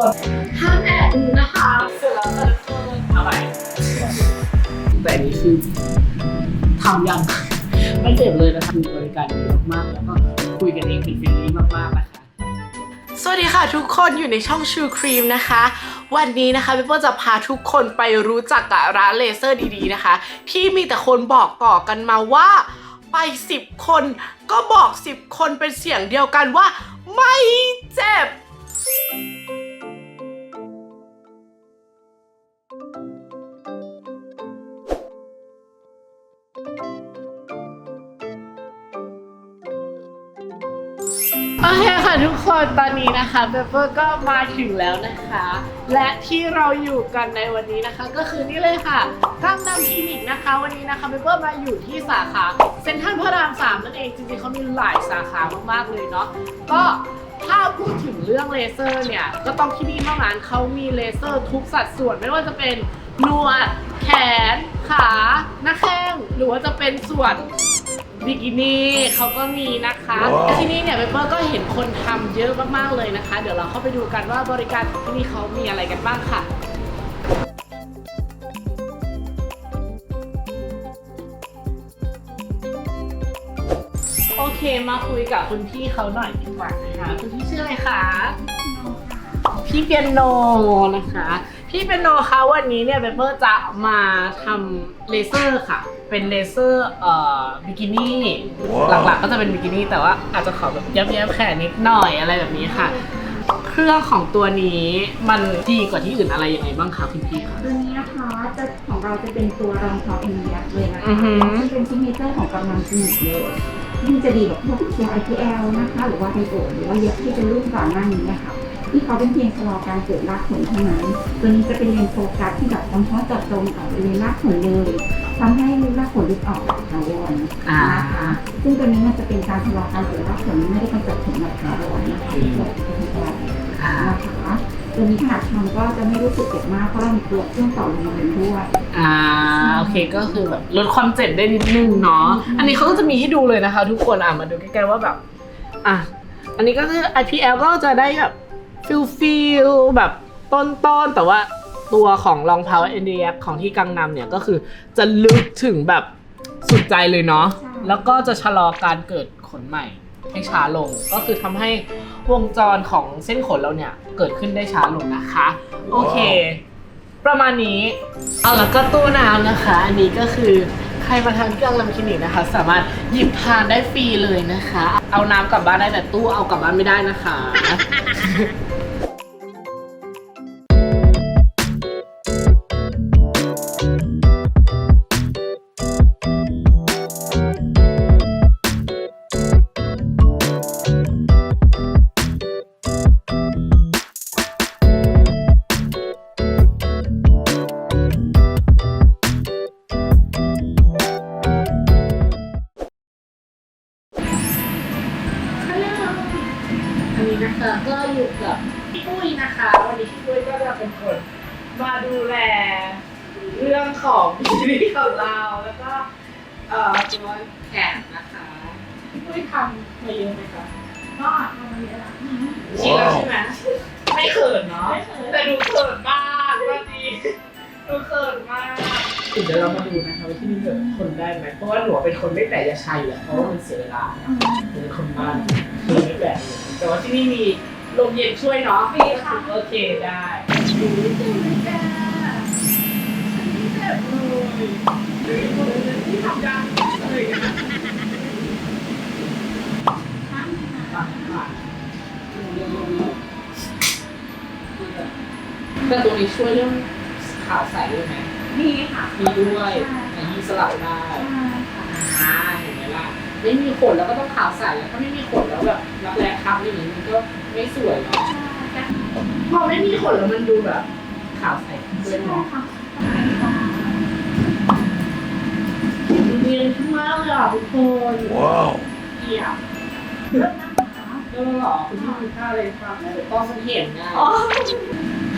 คนห้ามแอบดูนะคะเสร็จแล้วแต่ละคนเอาไปแต่อันนี้คือทำยังไม่เจ็บเลยนะคะมีบริการดีมากๆแล้วก็คุยกันเองเป็นเฟรนลี่มากๆนะคะสวัสดีค่ะทุกคนอยู่ในช่องชูครีมนะคะ วันนี้นะคะเปเปอร์จะพาทุกคนไปรู้จักกับร้านเลเซอร์ดีๆนะคะ ที่มีแต่คนบอกต่อกันมาว่าไป 10 คนก็บอก 10 คนเป็นเสียงเดียวกันว่า ไม่เจ็บ ค่ะทุกคนตอนนี้นะคะเปเปอร์ก็มาถึงแล้วนะคะ และที่เราอยู่กันในวันนี้นะคะ ก็คือนี่เลยค่ะกังนำคลินิกนะคะ วันนี้นะคะเปเปอร์มาอยู่ที่สาขาเซ็นทรัลพระรามสามนั่นเองจริงๆเขามีหลายสาขามากๆเลยเนาะก็ถ้าพูดถึงเรื่องเลเซอร์เนี่ย ก็ต้องที่นี่เท่านั้นเขามีเลเซอร์ทุกสัดส่วนไม่ว่าจะเป็นหนวดแขน ขา หน้าแข้ง หรือว่าจะเป็นส่วน บิกินี่เขาก็มีนะคะและที่นี่เนี่ยเปเปอร์ก็เห็นคนทำเยอะมากๆเลยนะคะ เดี๋ยวเราเข้าไปดูกันว่าบริการของที่นี่เขามีอะไรกันบ้างค่ะโอเคมาคุยกับคุณพี่เขาหน่อยดีกว่านะคะคุณพี่ชื่ออะไรคะพี่เปียโนนะคะ พี่เปียโนคะวันนี้เนี่ยเปเปอร์จะมาทำเลเซอร์ค่ะ เป็นเลเซอร์เอ่อบิกินี่ หลักๆก็จะเป็นบิกินี่ แต่ว่าอาจจะขอแบบยับยับๆแขนนิดหน่อยอะไรแบบนี้ค่ะ เครื่องของตัวนี้มันดีกว่าที่อื่นอะไรยังไงบ้างคะคุณพี่คะ ตัวนี้นะคะจะของเราจะเป็นตัวรองเท้าเอ็นเดียเลยนะอืคะอหือซึ่งเป็นซิกเนเจอร์ของกำลังคลินิกเลยยิ่งจะดีแบบพวกเคีย IPL นะคะ หรือว่าไฮโอหรือว่าเยอะที่เป็นรุ่นก่อนหน้านี้นะคะที่เขาเป็นเพียงชะลอการเกิดรากขนเท่านั้น ตัวนี้จะเป็นเลนส์โฟกัสที่แบบเฉพาะเจาะจงกับบริเวณรากขนเลย ทำให้รากขนหลุดออกจากถาวรอ่านะคะซึ่งตัวนี้มันจะเป็นการชะลอการเกิดรากขนไม่ได้กำจัดขนแบบถาวรนะคะที่เราจะเป็นการอ่านะคะตัวนี้ขนาดทำก็จะไม่รู้สึกเจ็บมากเพราะเรามีตัวเครื่องต่อลมเย็นด้วยอ่าโอเคก็คือแบบลดความเจ็บได้นิดนึงเนาะอันนี้เขาก็จะมีให้ดูเลยนะคะ ทุกคนอะมาดูใกล้ๆว่าแบบอะอันนี้ก็คือ IPL ก็จะได้แบบฟิลฟิลแบบต้นๆแต่ว่า ตัวของรองเท้า NDF ของที่กังนำเนี่ยก็คือจะลึกถึงแบบสุดใจเลยเนาะใช่แล้วก็จะชะลอการเกิดขนใหม่ให้ช้าลงก็คือทำให้วงจรของเส้นขนเราเนี่ยเกิดขึ้นได้ช้าลงนะคะ โอเค ประมาณนี้เอาแล้วก็ตู้น้ำนะคะ อันนี้ก็คือใครมาทานที่กังลำคลินิกนะคะ สามารถหยิบทานได้ฟรีเลยนะคะ เอาน้ำกลับบ้านได้แต่ตู้เอากลับบ้านไม่ได้นะคะ ก็จะเป็นคนมาดูแลเรื่องของชีวิตของเราแล้วก็เอ่อตัวแขนนะคะพี่ปุ้ยทำมาเยอะไหมคะก็ทำมาเยอะแล้วชินแล้วใช่ไหมไม่เขินเนาะไม่เขินแต่ดูเขินมากวันนี้ดูเขินมากเดี๋ยวเรามาดูนะคะว่าที่นี่แบบทนได้ไหมเพราะว่าหนูเป็นคนไม่แปลยาชัยอยู่แล้วเพราะว่ามันเสียเวลาเป็นคนบ้านคือไม่แปลกเลยแต่ว่าที่นี่มี ลมเย็นช่วยเนาะมีค่ะ โอเคได้ดูดูเลยแกเจ็บเลยที่ทำยังอะไรอย่างเงี้ยปักปักแต่ตัวนี้ช่วยเรื่องขาวใสด้วยไหมมีค่ะ มีด้วยใช่แต่ยีสลับได้ ใช่ค่ะอ่าเห็น ไหมล่ะไม่มีขนแล้วก็ต้องขาวใสแล้วถ้าไม่มีขนแล้วแบบรักแร้คับอย่างนี้มันก็ไม่สวยเนาะใช่พอไม่มีขนแล้วมันดูแบบขาวใสขึ้นด้วยใช่เนาะค่ะเนียนขึ้นมากเลยอะทุกคนว้าวเกียบเริ่มนะคะเริ่มหรอคุณพี่มีค่าอะไรฟังเดี๋ยวต้องเห็นนะอ๋อ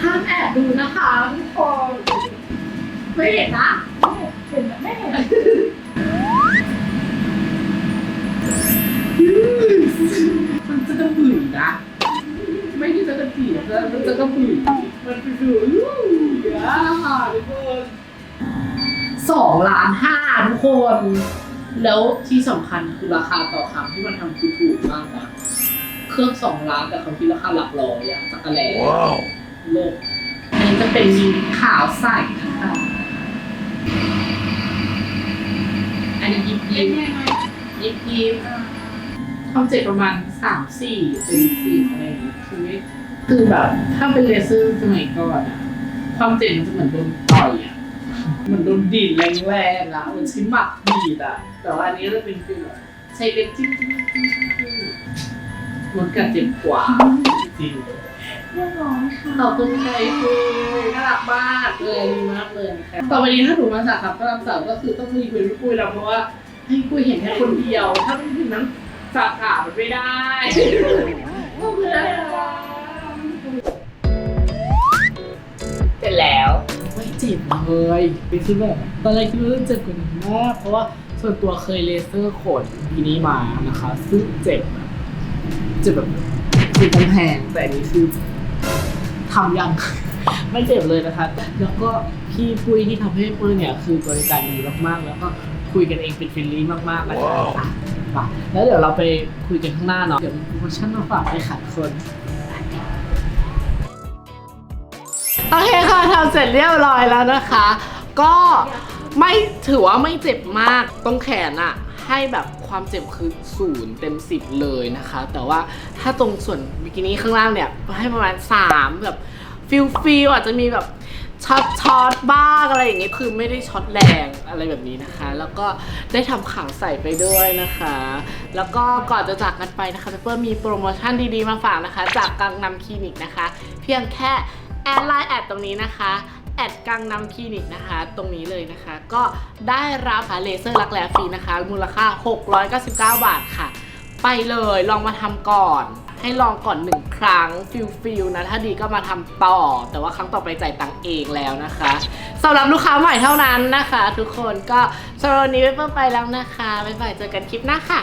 ห้ามแอบดูนะคะทุกคนไม่เห็นนะเห็นไม่เห็น มันจะกระหมื่นนะไม่ใช่จะกระจีนะจะจะกระปุกมันเป็นฟิวลูอะทุกคนสองล้านห้าทุกคน แล้วที่สำคัญคือราคาต่อคำที่มันทำคือถูกมากนะเครื่องสองล้านแต่เขาคิดราคาหลักร้อยอะจักรแลโลกอันนี้จะเป็นมีขาวใสนะคะอันนี้ยิบยิบยิบยิบ ความเจ็บประมาณสามสี่เป็นสี่อะไรอย่างเงี้ยคือไม่คือแบบ ถ้าเป็นเลเซอร์สมัยก่อนอะความเจ็บมันจะเหมือนโดนต่อยอะเหมือนโดนดีดแรงๆอะเหมือนใช้หมักดีดอะแต่ว่าอันนี้จะเป็นฟีลแบบใช้เป็นจิ้มจิ้มจิ้มจิ้มมันกัดเจ็บกว่าจริงเรียบร้อยค่ะขอบคุณใครคุยน่ารักมากเลยมากเลยนะคะต่อไปนี้ถ้าหนูมาสาขาพระรามสามก็คือต้องมีคุยไม่คุยแล้วเพราะว่าให้คุยเห็นแค่คนเดียว ถ้าไม่ถึงนั้น สาขามันไม่ได้ขอบคุณนะคะเสร็จแล้วไม่เจ็บเลยเป็นคือแบบตอนแรกคิดว่าเจ็บกว่านี้มากเพราะว่าส่วนตัวเคยเลเซอร์ขนทีนี้มานะคะ ซึ่งเจ็บแบบเจ็บแบบคือกำแพงแต่อันนี้คือทำยัง ไม่เจ็บเลยนะคะ แล้วก็พี่ปุ้ยที่ทำให้ปุ้ยเนี่ยคือบริการดีมากๆ แล้วก็คุยกันเองเป็นเฟรนลี่มากๆนะคะ อะแล้วเดี๋ยวเราไปคุยกันข้างหน้าเนาะเดี๋ยวมีโปรโมชั่นมาฝากให้ค่ะทุกคนโอเคค่ะทำเสร็จเรียบร้อยแล้วนะคะ ก็ไม่ถือว่าไม่เจ็บมากตรงแขนอะให้แบบความเจ็บคือศูนย์เต็มสิบเลยนะคะ แต่ว่าถ้าตรงส่วนบิกินี่ข้างล่างเนี่ยให้ประมาณ 3 แบบฟิลฟิลอาจจะมีแบบ ช็อตช็อตบ้างอะไรอย่างเงี้ยคือไม่ได้ช็อตแรงอะไรแบบนี้นะคะ แล้วก็ได้ทำขังใส่ไปด้วยนะคะ แล้วก็ก่อนจะจากกันไปนะคะเพื่อนมีโปรโมชั่นดีๆมาฝากนะคะ จากกังนำคลินิกนะคะ เพียงแค่แอดไลน์แอดตรงนี้นะคะแอดกังนำคลินิกนะคะ ตรงนี้เลยนะคะ ก็ได้รับเลเซอร์รักแร้ฟรีนะคะ มูลค่า 699 บาทค่ะ ไปเลยลองมาทำก่อน ให้ลองก่อนหนึ่งครั้งฟิลฟิลนะถ้าดีก็มาทำต่อ แต่ว่าครั้งต่อไปจ่ายตังค์เองแล้วนะคะสำหรับลูกค้าใหม่เท่านั้นนะคะ ทุกคนก็สำหรับวันนี้ไปเพิ่มไปแล้วนะคะบ๊ายบายเจอกันคลิปหน้าค่ะ